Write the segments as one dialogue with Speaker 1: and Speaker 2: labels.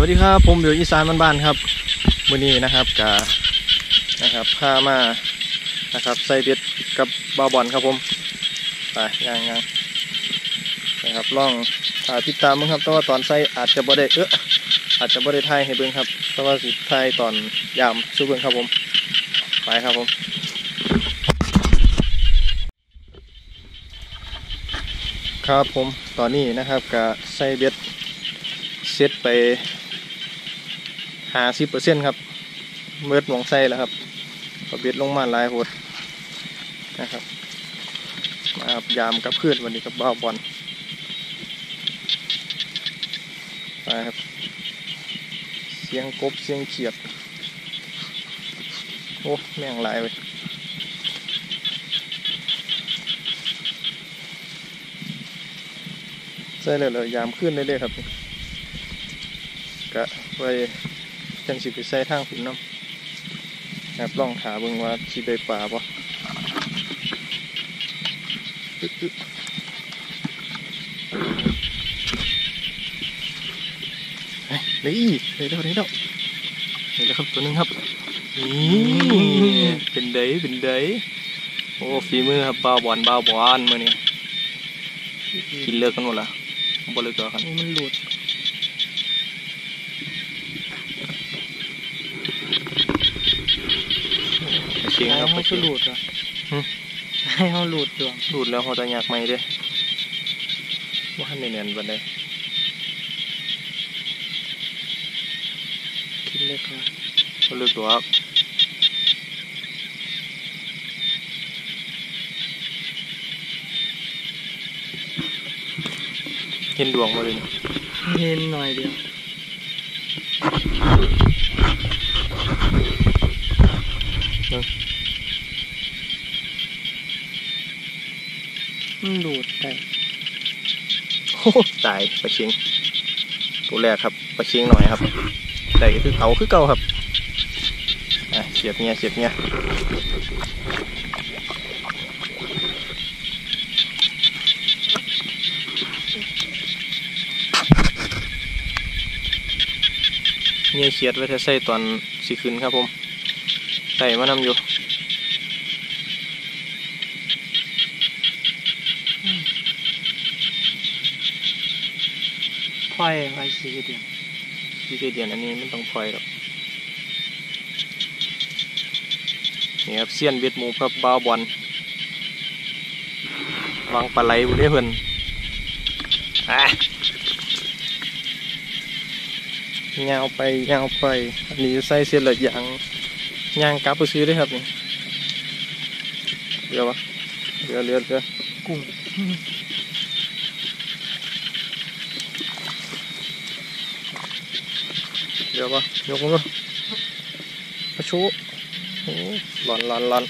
Speaker 1: วัสดีครับผมเบียวอีสานบ้านๆครับวันนี้นะครับกานะครับพามานะครับใส่เบ็ดกับบาบอลครับผมไปย่างย่างนะครับลองถ่ายติดตามมั้งครับแต่ว่าตอนใส่อาจจะบ่ได้เอออาจจะบ่ได้ถ่ายให้เบิ่งครับแต่ว่าสิถ่ายตอนยามสู้เบิ่งครับผมไปครับผมครับผมตอนนี้นะครับกะใส่เบ็ดเซตไปาสิบเปอร์เซ็นต์ครับเมิดหมองไส้แล้วครับกระเบ็ดลงมาลายหดนะครับ มาครับยามกับเพื่อนวันนี้กับบ้าบอลไปครับ เสียงกบเสียงเขียด โอ้แม่งลายไปใส่เลยเลยยามขึ้นได้เลยๆครับ กะไว้ จังสิไปใส่ทางฝุ่นน้ำแอบลองหาเบิ่งว่าสิได้ปลาบ่อึ๊ดอึ๊ดเฮ้ยได้อีกได้แล้วได้แล้วได้แล้วครับตัวนึงครับนี่เป็นเดยเป็นเดยโอ้ฝีมือครับบ้าบอลบ้าบอลมื่อนี้กินเลิกกันหมดละบ่เลิกแล้วครับ
Speaker 2: มันหลุด
Speaker 1: เชียงครับ
Speaker 2: ให้
Speaker 1: เชี
Speaker 2: เขา
Speaker 1: ยง
Speaker 2: หลุดอะ
Speaker 1: หึ
Speaker 2: ให้เขาหลุดดวง
Speaker 1: ดูดแล้วเขาจะอยากไหมเด้ว่าให้เนียนๆบันได
Speaker 2: คิดเล็กนะ
Speaker 1: เขาเลือกตัวครับเห็นดวงมาเลยนี่
Speaker 2: เห็นหน่อยเดียวมันห ลุดแต่
Speaker 1: โอ้ตายปลาชียงตัวแรกครับปลาชียงหน่อยครับแต่คือเขาคือเก่าครับอะเสียบเงี้ยเสียบเงี้ยเงี้ยเขียดไว้ถ้าใส่ตอนสิขึ้นครับผมใส่มานำอยู่
Speaker 2: ค่อยไว้สีเดียว
Speaker 1: ที่เดียนอันนี้ไม่ต้องปล่อยหรอกนี่ครับเซียนเวทหมูครับบ้าวบอลวางปลาไหลบุได้เพิ่นอะยาวไปยาวไปอันนี้ใส่เสียนละอย่างยางกลับไปซื้อได้ครับนี่เรือวะเรือเรือเรือ
Speaker 2: กุ้ง
Speaker 1: เดี๋ยวะยกมือมาชูหลอนหลอนหลอน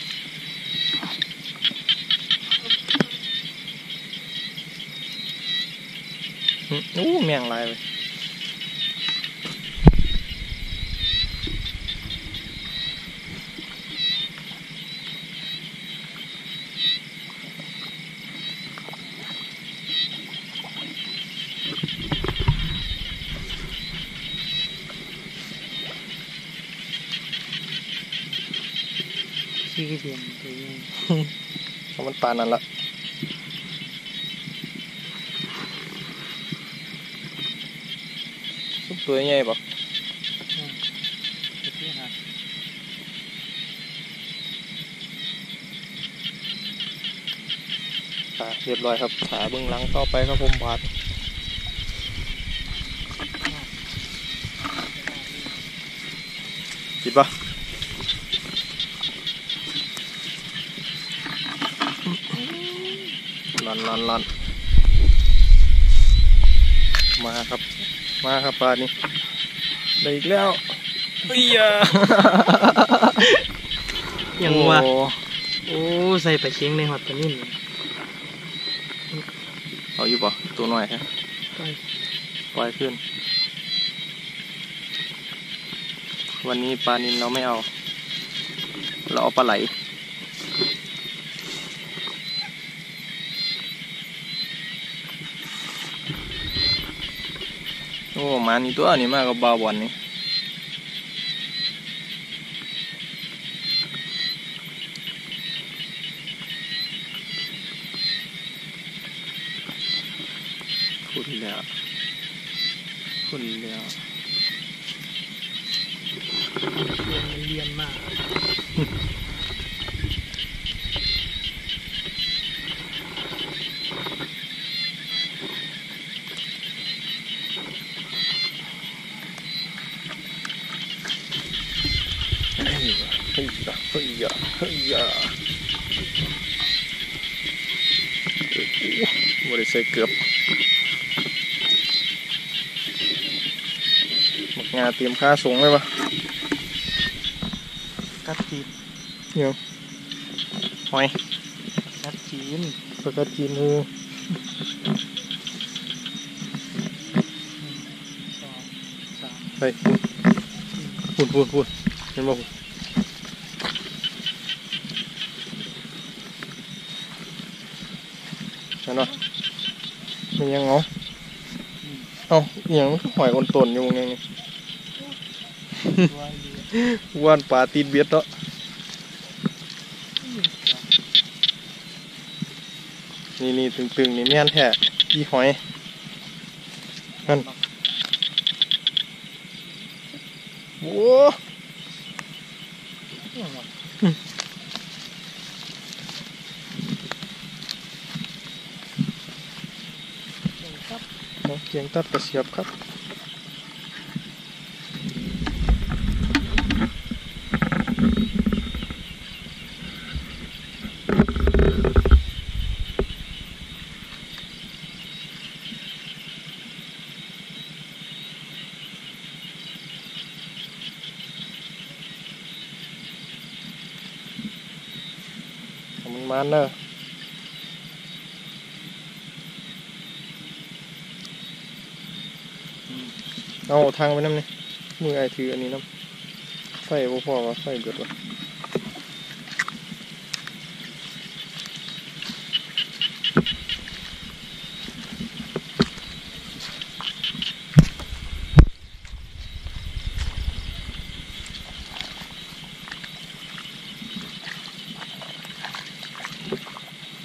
Speaker 1: อู้แมงลายเลย
Speaker 2: สี เดียวตัวนี้
Speaker 1: เอาะมันปานั่นละซุปตัวใหญ่ปะเรียบร้อยครับขาเบื้องหลังต่อไปครับผมบาดกินปะ ลันลันลันมาครับ มาครับปลานี่ได้อีกแล้วเอีย
Speaker 2: ยังวะ
Speaker 1: โอ้
Speaker 2: โอ้ใส่ไปเชียงในหอดตัวนี้
Speaker 1: เอาอยู่ปะตัวหน่อยฮะ
Speaker 2: ไป
Speaker 1: ปล่อยขึ้น วันนี้ปลานินเราไม่เอา เราเอาปลาไหล อ้มานี่ตัวนี่มากับบาบอลนี่คุณแล้วคุณแล้ว
Speaker 2: เรียนมันเรียนมาก
Speaker 1: เฮ้ย เฮ้ยเฮ้ยเฮ้ยบริใส่เกือบหมักงาเตรียมค่าสูงเลยปะ
Speaker 2: กัดจีน
Speaker 1: เนี่ยหอย
Speaker 2: กัดจีน
Speaker 1: ปกติจีนคือ
Speaker 2: สองสาม
Speaker 1: ไปพูดพูดพูดเห็นบ่ เนบ่มียังเหรอเอ้าอหยังหอยคนตนอยู่มึงยังนี่
Speaker 2: ว่า
Speaker 1: นปลาตีนเบียดเนาะนี่นี่ตึงๆนี่แม่นแท้อีหอยนั่นโอ้
Speaker 2: เนี่ยหรอเก่งครับ
Speaker 1: เอาเกียงตัดกระ เอาทางไปน้ำนี่มือไอถืออันนี้น้ำไฟบ่พอวะไฟเบิดวะ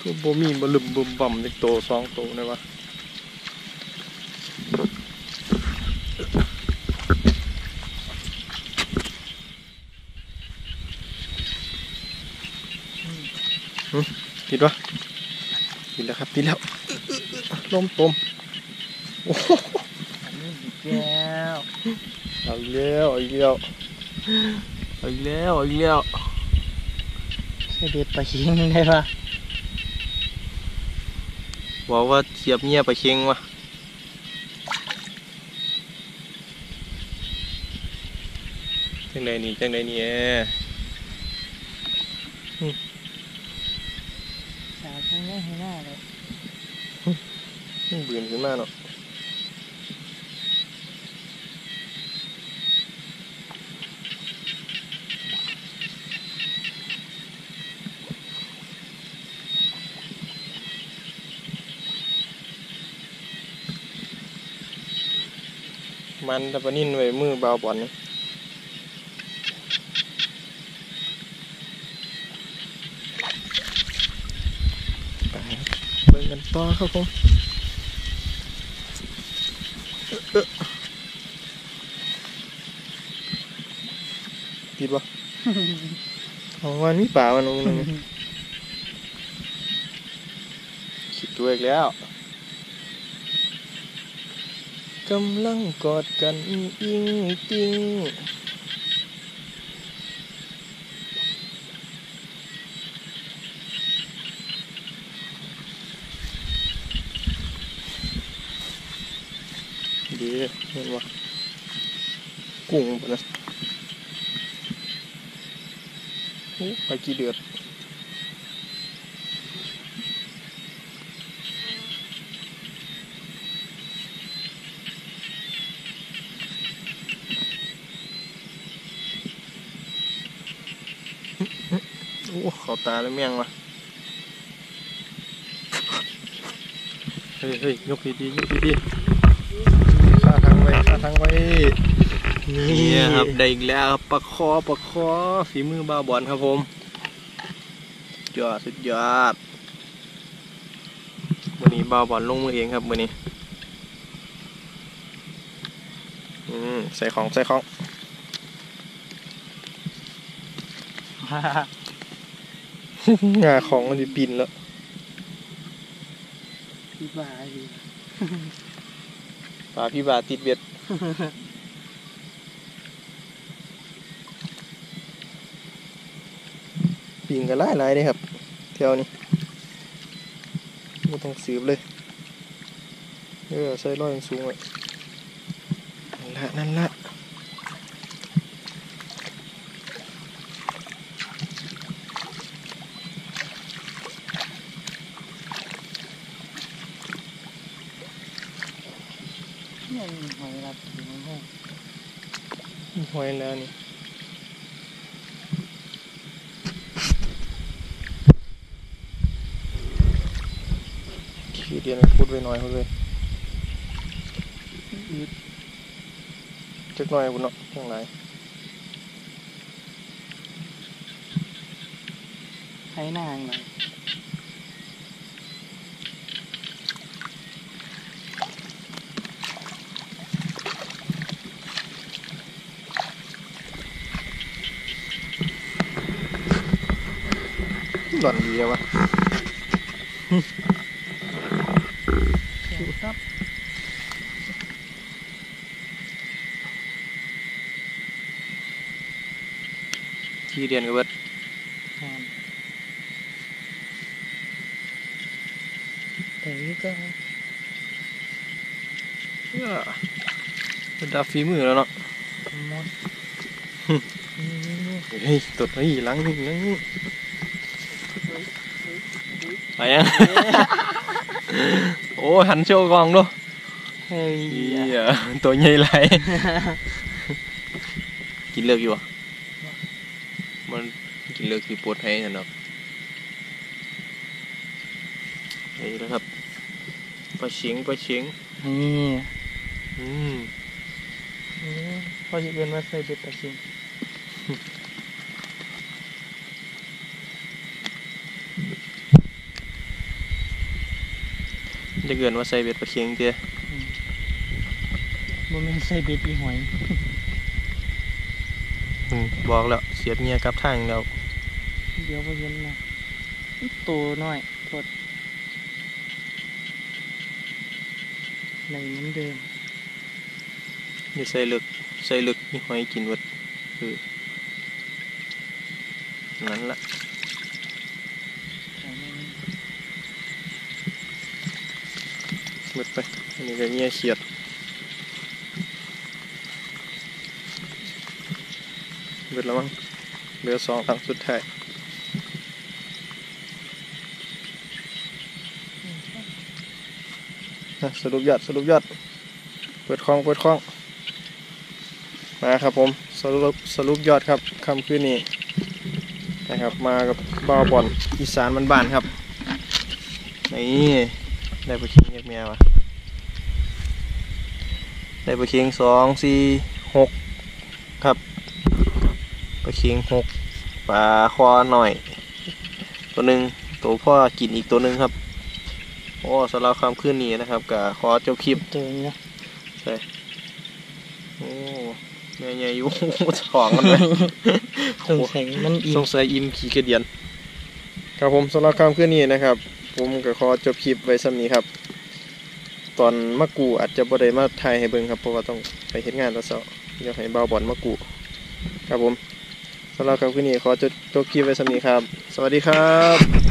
Speaker 1: ก็บ่มีบ่ลึมบึมบ่มเล็กโตสองโตเลยวะ ติดวะติดแล้วครับติดแล้วลมตมโอ้โห
Speaker 2: อันนี้อีกแล้ว
Speaker 1: เอาอีกแล้วเอาอีกแล้วเอาอีกแล้วเอาอีกแล้ว
Speaker 2: ใส่เบ็ดปลาชิงได้ปะ
Speaker 1: บอกว่าเสียบเงียบไปเค็งวะจังใดนี่จังใดนี่เอ้
Speaker 2: สาวข้างนี้ ให้หน้าเลย
Speaker 1: มันบืนขึ้นมาเนาะมันตะปะนินไว้มือบาบอลนี่ไปครับ เบิ่งกันต่อครับผมติดวะเอาวันมีป่ามันลงนึงคิดตัวอีกแล้วกำลังกอดกันอิงติง ดีเห็นวะกุ้งปะนะโอ้ไปกี่เดือ ครับได้อีกแล้วครับปลาคอปลาคอฝีมือบาบอลครับผมยอดสุดยอดวันนี้บาบอลลงมือเองครับวันนี้อืมใส่ของใส่ของงาของมันจะปีนแล้ว
Speaker 2: พี่บ้าดิ
Speaker 1: ปลาพี่บาติดเบ็ด ปิงกันหลายหลายเลยครับแถวนี้ไม่ต้องสืบเลยเออใส่ร้อยสูงไว้นั่นละนั่นละ
Speaker 2: เนี่ยมีหอยรับอยู่ในห้อง
Speaker 1: หอยแล้วนี่ ขี้เดียนพูดไว้หน่อยพูดเลย
Speaker 2: อืด
Speaker 1: จักหน่อยบุญเนาะทั้งหลาย
Speaker 2: ไถนางหน่อย
Speaker 1: หล่อนดีอะวะ
Speaker 2: เสียงครับ
Speaker 1: ขี้เดียนกับเบิด
Speaker 2: แทนแต่นี่ก็
Speaker 1: เอ้อเป็นดาฝีมือแล้วเนาะ
Speaker 2: หมด
Speaker 1: เฮ้ยตดเฮ้ยหลังนี่หลังนี่ไปยังโอ้หันโชว์กองดู
Speaker 2: เฮ้ย
Speaker 1: เหี้ยตัวใหญ่ไรกินเลือกอยู่อะ มันกินเลือกที่ปวดให้สนอกนี่แล้วครับปลาเฉียงปลาเฉียง
Speaker 2: นี่
Speaker 1: อืม
Speaker 2: อืมพอจะเรียนว่าใส่เบ็ดตะคิง
Speaker 1: จะเกินว่าใส่เบ็ดปลาเฉียงเตี้ย
Speaker 2: บ่แม่นใส่เบ็ดอีหอย
Speaker 1: อืมบอกแล้วเสียบเงียกลับทางแล้ว
Speaker 2: เดี๋ยวบ่เห็นนะตัวน้อยกดในเหมือนเดิม
Speaker 1: อย่าใส่ลึกใส่ลึกนี่หอยกินหมดคือนั้นละ
Speaker 2: แต่มัน
Speaker 1: หมดไปอันนี้ก็เงียเขียด เบิดแล้วมั้งเหลือสองครั้งสุดท้ายอะสรุปยอดสรุปยอด เปิดคลองเปิดคลอง มาครับผมสรุปสรุปยอดครับคำคืนนี้นะครับ มากับบ่าวบอลอีสานบ้านครับ นี่ได้ไปคิงเรียกเมียวะได้ไปคิงสองสี่หกครับ ไปคิงหกปลาคอหน่อย ตัวหนึ่งตัวพ่อกินอีกตัวหนึ่งครับ โอ้สำหรับคำคืนนี้นะครับกับขอจบคลิป
Speaker 2: ตัวนี้นะ
Speaker 1: โอ้แม่ใหญ่อยู่ของกันเลย
Speaker 2: สงสัยมันอิ่
Speaker 1: ส
Speaker 2: ม
Speaker 1: งสัยอิ่มขี้กระเดียน ครับผมสำหรับคำคืนนี้นะครับ ผมก็ขอจบคลิปไว้สำนี้ครับตอนมากูอาจจะบ่ได้มาถ่ายให้เบิ่งครับเพราะว่าต้องไปเฮ็ดงานแล้วเช้าเดี๋ยวให้บ่าวบอลมากูครับผม สำหรับคำคืนนี้ขอจบจบคลิปไว้สำนี้ครับ สวัสดีครับ